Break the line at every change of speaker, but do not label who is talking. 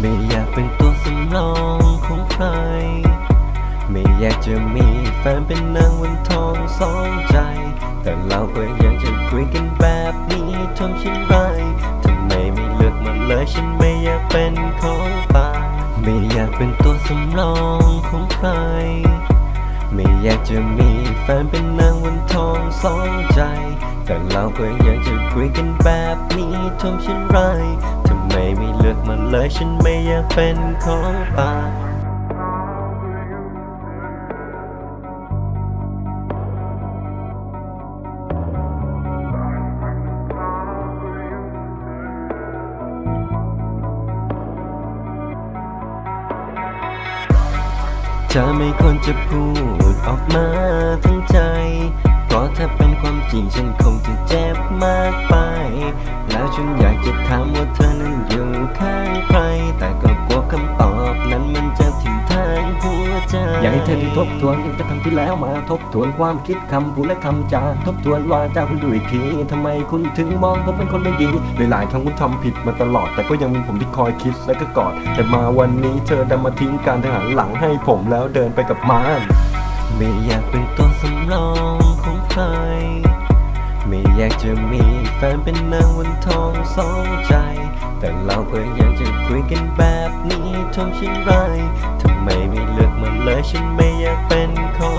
ไม่อยากเป็นตัวสำรองของใคร ไม่อยากจะมีแฟนเป็นนางวันทองสองใจ แต่เราก็ยังจะคุยกันแบบนี้ทำฉันไรทำไมไม่เลือกมันเลยฉันไม่อยากเป็นของตายไม่อยากเป็นตัวสำรองของใคร ไม่อยากจะมีแฟนเป็นนางวันทองสองใจ แต่เราก็ยังจะคุยกันแบบนี้ทำฉันไร มไม่เลยฉันไม่อยากเป็นของตายเธอไม่ควรจะพูดออกมาทั้งใจ ริงฉันคงจะเจ็บมากไป แล้วฉันอยากจะถามว่าเธอนั้นอยู่ข้างใคร แต่ก็กลัวคำตอบนั้นมันจะทิ่มแทงหัวใจ
อยากให้เธอได้ทบทวนยังจะทำที่แล้วมาทบทวนความคิดคำพูดและคำจาทบทวนว่าจาคุณดูอีกทีทำไมคุณถึงมองผมเป็นคนไม่ดีหลายๆครั้งคุณทำผิดมาตลอด แต่ก็ยังมีผมที่คอยคิดและก็กอด แต่มาวันนี้เธอดันมาทิ้งการทหารหลังให้ผมแล้วเดินไปกับมาร
ไม่อยากเป็นตัวสำรองของใคร ไม่อยากจะมีแฟนเป็นนางวันทองสองใจ แต่เราก็ยังจะคุยกันแบบนี้ทำเช่นไรทำไมไม่เลือกมันเลยฉันไม่อยากเป็นของ